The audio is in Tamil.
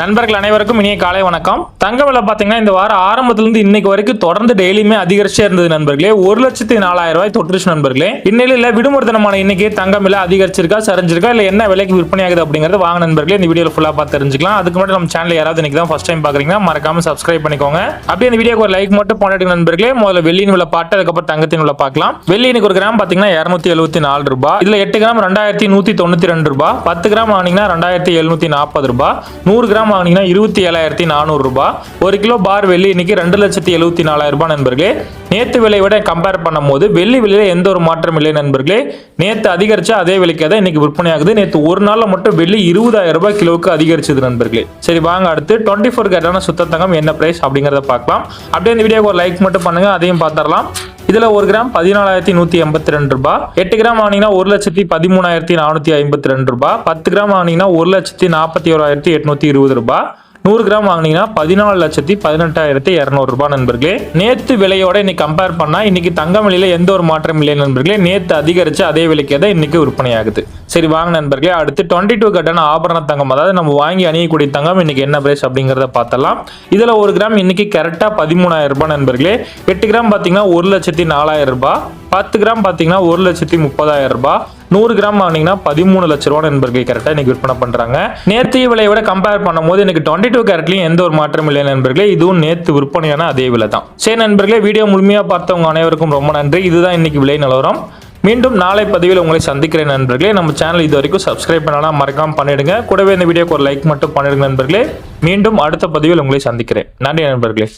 நண்பர்கள் அனைவருக்கும் இனிய காலை வணக்கம். தங்க விலை பார்த்தீங்கன்னா இந்த வாரம் ஆரம்பத்திலிருந்து இன்னைக்கு வரைக்கும் தொடர்ந்து டெய்லியுமே அதிகரிச்சே இருந்தது நண்பர்களே. ஒரு லட்சத்தி நாலாயிரம் ரூபாய் தொற்றுச்சு நண்பர்களே. இந்நிலையில் விடுமுறை தினமான இன்னைக்கு தங்கம் விலை அதிகரிச்சிருக்கா சரிஞ்சிருக்கா இல்லை என்ன விலைக்கு விற்பனை ஆகுது அப்படிங்கறது வாங்க நண்பர்களே. இந்த வீடியோ ஃபுல்லாக பார்த்து தெரிஞ்சுக்கலாம். அதுக்கு மட்டும் நம்ம சேனல் யாராவது இன்னைக்கு தான் ஃபர்ஸ்ட் டைம் பார்க்குறீங்கன்னா மறக்காம சப்ஸ்கிரைப் பண்ணிக்கோங்க. அப்படியே இந்த வீடியோக்கு ஒரு லைக் மட்டும் போட்டுட்டு நண்பர்களே. முதல்ல வெள்ளியின் விலை பாட்டு அதுக்கப்புறம் தங்கத்தின் விலை பார்க்கலாம். வெள்ளி இன்னைக்கு ஒரு கிராம் பார்த்தீங்கன்னா இரநூத்தி எழுபத்தி நாலு ரூபாய். இதுல எட்டு கிராம் ரெண்டாயிரத்தி நூத்தி தொண்ணூத்தி ரெண்டு ரூபாய். பத்து கிராம் வாங்கினீங்கன்னா ரெண்டாயிரத்தி எழுநூத்தி நாற்பது ரூபாய். நூறு கிராம் வாங்கினீங்கன்னா இருபத்தி ஏழாயிரத்தி நானூறு ரூபாய் ஒரு கிலோ பார் வெள்ளி இன்னைக்கு ரெண்டு லட்சத்தி எழுபத்தி நாலாயிரம் ரூபாய் நண்பர்களே. நேத்து விலையை விட கம்பேர் பண்ணும்போது வெள்ளி விலையில எந்த ஒரு மாற்றம் இல்லை நண்பர்களே. நேத்து அதிகரிச்சா அதே விலைக்கு தான் இன்னைக்கு விற்பனை ஆகுது. நேத்து ஒரு நாள்ல மட்டும் வெள்ளி இருபதாயிரம் ரூபாய் கிலோவுக்கு அதிகரிச்சது நண்பர்களே. சரி வாங்க அடுத்து டுவெண்ட்டி ஃபோர் கேட்டான சுத்த தங்கம் என்ன பிரைஸ் அப்படிங்கறத பார்க்கலாம். அப்படியே இந்த வீடியோக்கு ஒரு லைக் மட்டும் பண்ணுங்க அதையும் பார்த்துடலாம். இதுல ஒரு கிராம் பதினாலாயிரத்தி நூத்தி எண்பத்தி ரெண்டு ரூபாய் எட்டு கிராம் வாங்கினீங்கன்னா ஒரு லட்சத்தி பதிமூணாயிரத்தி நானூத்தி ஐம்பத்தி ரெண்டு ரூபாய் பத்து கிராம் வாங்கினீங்கன்னா ஒரு லட்சத்தி நாற்பத்தி ஓராயிரத்தி எட்நூத்தி இருபது ரூபாய் நூறு கிராம் வாங்கினீங்கன்னா பதினாலு லட்சத்தி பதினெட்டாயிரத்தி இரநூறு ரூபாய் நண்பர்களே. நேத்து விலையோட இன்னைக்கு கம்பேர் பண்ணா இன்னைக்கு தங்கம் விலையில எந்த ஒரு மாற்றம் இல்லை நண்பர்களே. நேத்து அதிகரிச்சு அதே விலைக்கே தான் இன்னைக்கு விற்பனை ஆகுது சரி வாங்க நண்பர்களே. அடுத்து டுவெண்ட்டி டூ கட்டான ஆபரண தங்கம் அதாவது நம்ம வாங்கி அணியக்கூடிய தங்கம் இன்னைக்கு என்ன பிரைஸ் அப்படிங்கறத பார்த்தலாம் இதுல ஒரு கிராம் இன்னைக்கு கரெக்டா பதிமூணாயிரம் ரூபாய் நண்பர்களே. எட்டு கிராம் பாத்தீங்கன்னா ஒரு லட்சத்தி நாலாயிரம் ரூபாய். பத்து கிராம் பாத்தீங்கன்னா ஒரு லட்சத்தி முப்பதாயிரம் ரூபாய். நூறு கிராம் வாங்கினீங்கன்னா பதிமூணு லட்ச ரூபா நண்பர்கள் கரெக்டாக இன்னைக்கு விற்பனை பண்ணுறாங்க நேற்றைய விலையை விட கம்பேர் பண்ணும்போது எனக்கு டுவெண்ட்டி டூ கேரட்லையும் எந்த ஒரு மாற்றம் இல்லை நண்பர்களே இதுவும் நேற்று விற்பனையான அதே விலை தான். சரி நண்பர்களே வீடியோ முழுமையாக பார்த்தவங்க அனைவருக்கும் ரொம்ப நன்றி. இதுதான் இன்னைக்கு விலை நிலவரம். மீண்டும் நாளை பதிவில் உங்களை சந்திக்கிறேன் நண்பர்களே. நம்ம சேனல் இது வரைக்கும் சப்ஸ்கிரைப் பண்ணலாம் மறக்காமல் பண்ணிடுங்க. கூடவே இந்த வீடியோக்கு ஒரு லைக் மட்டும் பண்ணிடுங்க நண்பர்களே. மீண்டும் அடுத்த பதிவில் உங்களை சந்திக்கிறேன். நன்றி நண்பர்களே.